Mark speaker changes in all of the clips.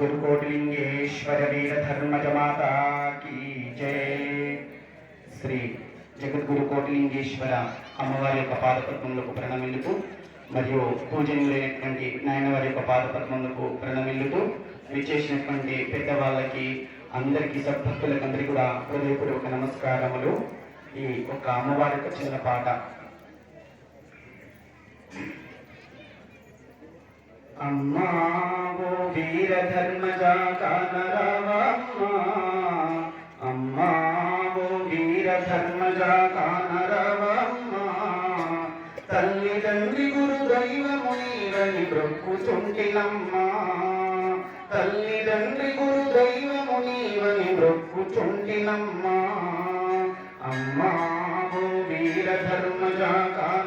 Speaker 1: గురుకోటిలింగేశ్వర వీర ధర్మజమాత కీ జై. శ్రీ జగద్గురు కోటిలింగేశ్వర అమ్మవారి యొక్క పాదపద్మములకు ప్రణమిల్లుతూ మరియు పూజనీయులైనటువంటి నాయనవారి యొక్క పాదపద్మములకు ప్రణమిల్లుతూ విచ్చేసినటువంటి పెద్దవాళ్ళకి అందరికీ సద్భక్తులకు అందరికీ కూడా హృదయపూర్వక నమస్కారములు. ఈ ఒక అమ్మవారి యొక్క చిన్న పాట. అమ్మా ఓ వీర ధర్మజా అమ్మా ఓ వీర ధర్మ తల్లి తండ్రి గురు దైవము నీవని బ్రొక్కుచుంటినమ్మా. తల్లిదండ్రి గురు దైవము నీవని బ్రొక్కుచుంటినమ్మా. అమ్మా ఓ వీర ధర్మ జాకా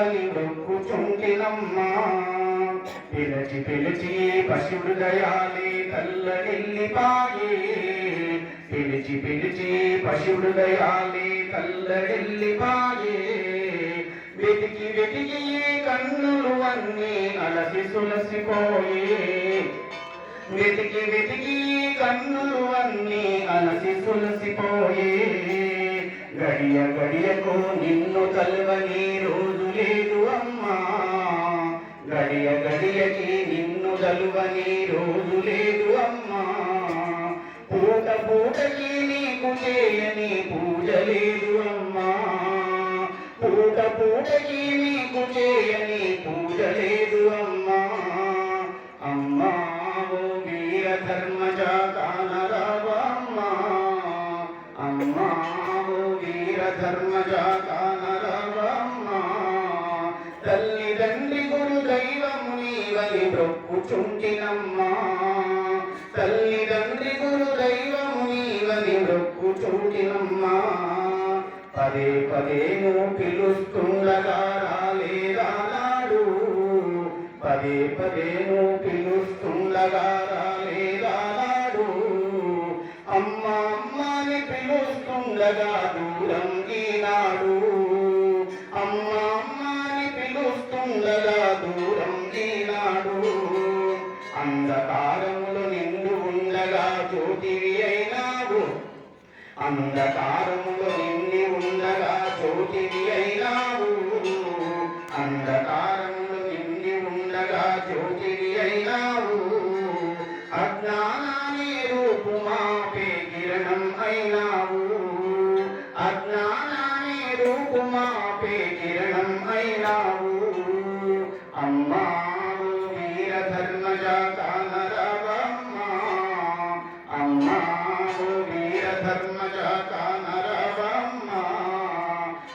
Speaker 1: దైవము నీవని పిలిచి పిలిచి పశువుడు దయాలే తల్లడిల్లిపాయే పిలిచి పిలిచి పశువుడు దయాలే తల్లడిల్లిపాయే వెతికి వెతికి కన్నులు అన్నీ అలసి సులసిపోయే. వెతికి వెతికి కన్నులు అన్నీ అలసి సులసిపోయే. గడియ గడియకు నిన్ను తలవని రోజు లేదు అమ్మా. గడియ గడియకి నిన్ను తలువని రోజు లేదు అమ్మా. పూట పూటకి నీకు చేయని పూజ లేదు అమ్మా. పూట పూటకి నీకు చేయని పూజ లేదు అమ్మా అమ్మా. తల్లిదండ్రి గురు దైవము నీవని బ్రొక్కుచుంటినమ్మా. తల్లిదండ్రి గురు దైవము నీవని బ్రొక్కుచుంటినమ్మా. పదే పదేను పిలుస్తుండగా రాలేదానాడు పదే పదేను ఉండగా దూరం ఈనాడు అమ్మ అమ్మని పిలుస్తుండగా దూరం ఈనాడు అంధకారములు నిండు ఉండగా జ్యోతివి అయినాడు అంధకారములు నిండి ఉండగా జ్యోతివి అయినాడు అంధ అజ్ఞానాన్ని రూపుమాపే కిరణం అయినావు. అమ్మా వీర ధర్మజ కానరవమ్మా అమ్మా వీర ధర్మజ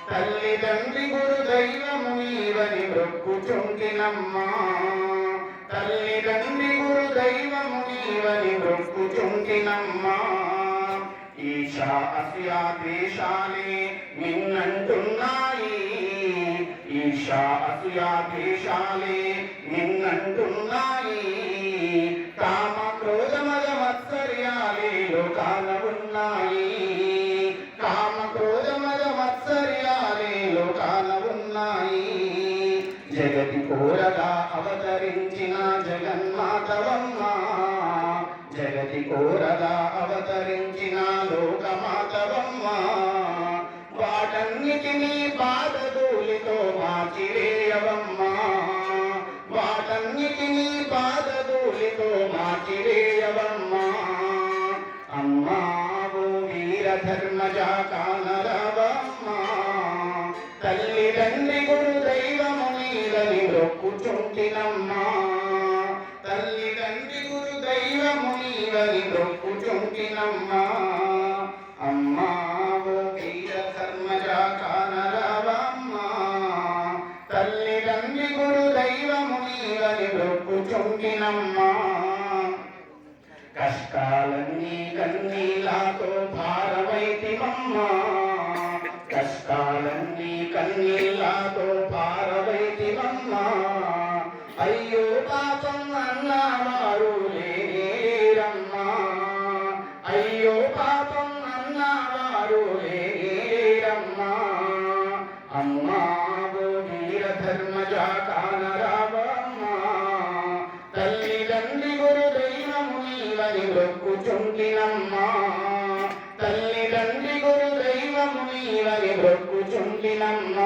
Speaker 1: తల్లి తండ్రి గురు దైవము నీవని తల్లి తండ్రి గురు దైవము నీవని బ్రొక్కుచుంటినమ్మా ఈశా అస్యా దేశాలే నిన్నంటున్నాయి. ఈశా అస్యా దేశాలే నిన్నంటున్నాయి. కామ క్రోధమద మత్సర్యాలే లోకాన ఉన్నాయి కామ క్రోధ మత్సర్యాలే లోకాన ఉన్నాయి జగతి కోరగా అవతరించిన జగన్మాతవమ్మా జగతి కోరగా అవతరించిన లోకమాతవమ్మా. వాటన్నిటినీ పాదధూలితో వాటన్నిటి నీ పాదధూలితో మార్చివేయవమ్మా. అమ్మా ఓ వీర ధర్మజ తల్లి తండ్రి గురు దైవము నీదని బ్రొక్కుచుంటినమ్మా. దైవము నీవని అమ్మా ఓ వీర ధర్మజ కానరవమ్మా తల్లిదండ్రి గురు దైవము నీవని బ్రొక్కుచుంటినమ్మా కష్టాలన్నీ కన్నీలాతో భారవైతివమ్మా కష్టాలన్నీ కన్నీళ్ళతో দিলাম না